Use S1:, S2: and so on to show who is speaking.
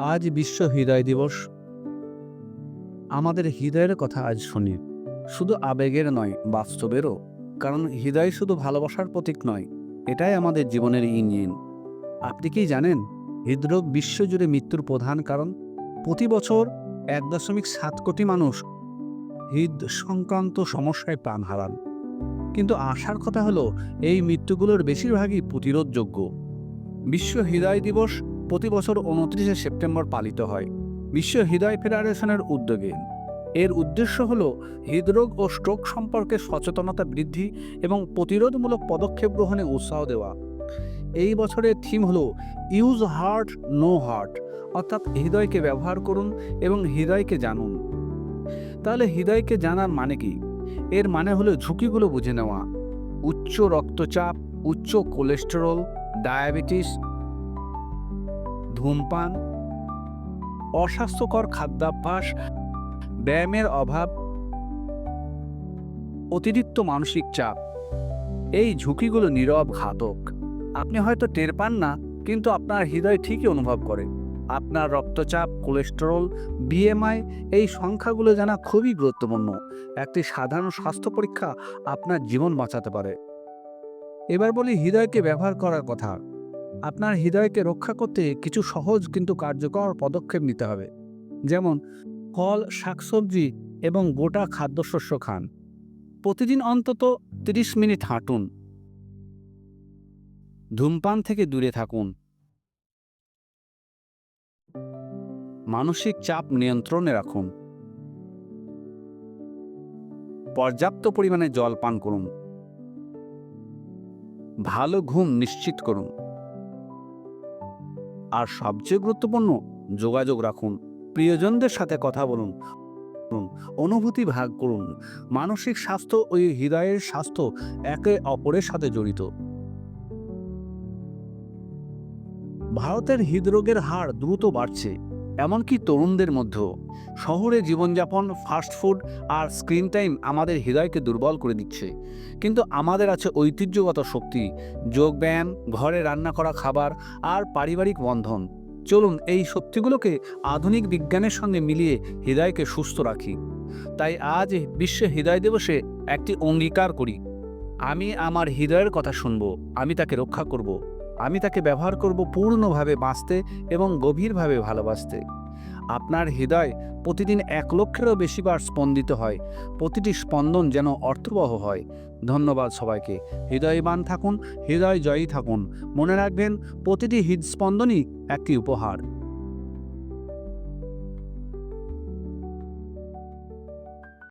S1: আজ বিশ্ব হৃদয় দিবস। আমাদের হৃদয়ের কথা আজ শুনি। শুধু আবেগের নয়, বাস্তবেরও। কারণ হৃদয় শুধু ভালোবাসার প্রতীক নয়, এটাই আমাদের জীবনের ইঞ্জিন। আপনি কি জানেন, হৃদরোগ বিশ্বজুড়ে মৃত্যুর প্রধান কারণ? প্রতি বছর এক দশমিক সাত কোটি মানুষ হৃদ সংক্রান্ত সমস্যায় প্রাণ হারান। কিন্তু আশার কথা হলো, এই মৃত্যুগুলোর বেশিরভাগই প্রতিরোধযোগ্য। বিশ্ব হৃদয় দিবস প্রতি বছর উনত্রিশে সেপ্টেম্বর পালিত হয়। বিশ্ব হৃদয় ফেডারেশনের উদ্যোগে। এর উদ্দেশ্য হল হৃদরোগ ও স্ট্রোক সম্পর্কে সচেতনতা বৃদ্ধি এবং প্রতিরোধমূলক পদক্ষেপ গ্রহণে উৎসাহ দেওয়া। এই বছরের থিম হলো ইউজ হার্ট, নো হার্ট, অর্থাৎ হৃদয়কে ব্যবহার করুন এবং হৃদয়কে জানুন। তাহলে হৃদয়কে জানার মানে কি? এর মানে হলো ঝুঁকিগুলো বুঝে নেওয়া। উচ্চ রক্তচাপ, উচ্চ কোলেস্টেরল, ডায়াবেটিস ধূমপান, অস্বাস্থ্যকর খাদ্যাভ্যাস, ব্যায়ামের অভাব, অতিরিক্ত মানসিক চাপ, এই ঝুঁকিগুলো নীরব ঘাতক। আপনি হয়তো টের পান না, কিন্তু আপনার হৃদয় ঠিকই অনুভব করে। আপনার রক্তচাপ, কোলেস্টেরল বিএমআই এই সংখ্যাগুলো জানা খুবই গুরুত্বপূর্ণ। একটি সাধারণ স্বাস্থ্য পরীক্ষা আপনার জীবন বাঁচাতে পারে। এবার বলি হৃদয়কে ব্যবহার করার কথা। আপনার হৃদয়কে রক্ষা করতে কিছু সহজ কিন্তু কার্যকর পদক্ষেপ নিতে হবে। যেমন, ফল, শাকসবজি এবং গোটা খাদ্যশস্য খান। প্রতিদিন অন্তত 30 মিনিট হাঁটুন। ধূমপান থেকে দূরে থাকুন। মানসিক চাপ নিয়ন্ত্রণে রাখুন। পর্যাপ্ত পরিমাণে জল পান করুন। ভালো ঘুম নিশ্চিত করুন। আর সবচেয়ে গুরুত্বপূর্ণ, যোগাযোগ রাখুন। প্রিয়জনদের সাথে কথা বলুন অনুভূতি ভাগ করুন। মানসিক স্বাস্থ্য ও হৃদয়ের স্বাস্থ্য একে অপরের সাথে জড়িত। ভারতের হৃদরোগের হার দ্রুত বাড়ছে। এমনকি তরুণদের মধ্যেও। শহরে জীবনযাপন ফাস্টফুড আর স্ক্রিন টাইম আমাদের হৃদয়কে দুর্বল করে দিচ্ছে। কিন্তু আমাদের আছে ঐতিহ্যগত শক্তি, যোগব্যায়াম, ঘরে রান্না করা খাবার আর পারিবারিক বন্ধন। চলুন এই শক্তিগুলোকে আধুনিক বিজ্ঞানের সঙ্গে মিলিয়ে হৃদয়কে সুস্থ রাখি। তাই আজ বিশ্ব হৃদয় দিবসে একটি অঙ্গীকার করি। আমি আমার হৃদয়ের কথা শুনব, আমি তাকে রক্ষা করব। আমি তাকে ব্যবহার করব পূর্ণভাবে বাঁচতে এবং গভীরভাবে ভালোবাসতে। আপনার হৃদয় প্রতিদিন এক লক্ষেরও বেশিবার স্পন্দিত হয়। প্রতিটি স্পন্দন যেন অর্থবহ হয়। ধন্যবাদ সবাইকে। হৃদয়বান থাকুন হৃদয় জয়ী থাকুন। মনে রাখবেন, প্রতিটি হৃদস্পন্দনই একটি উপহার।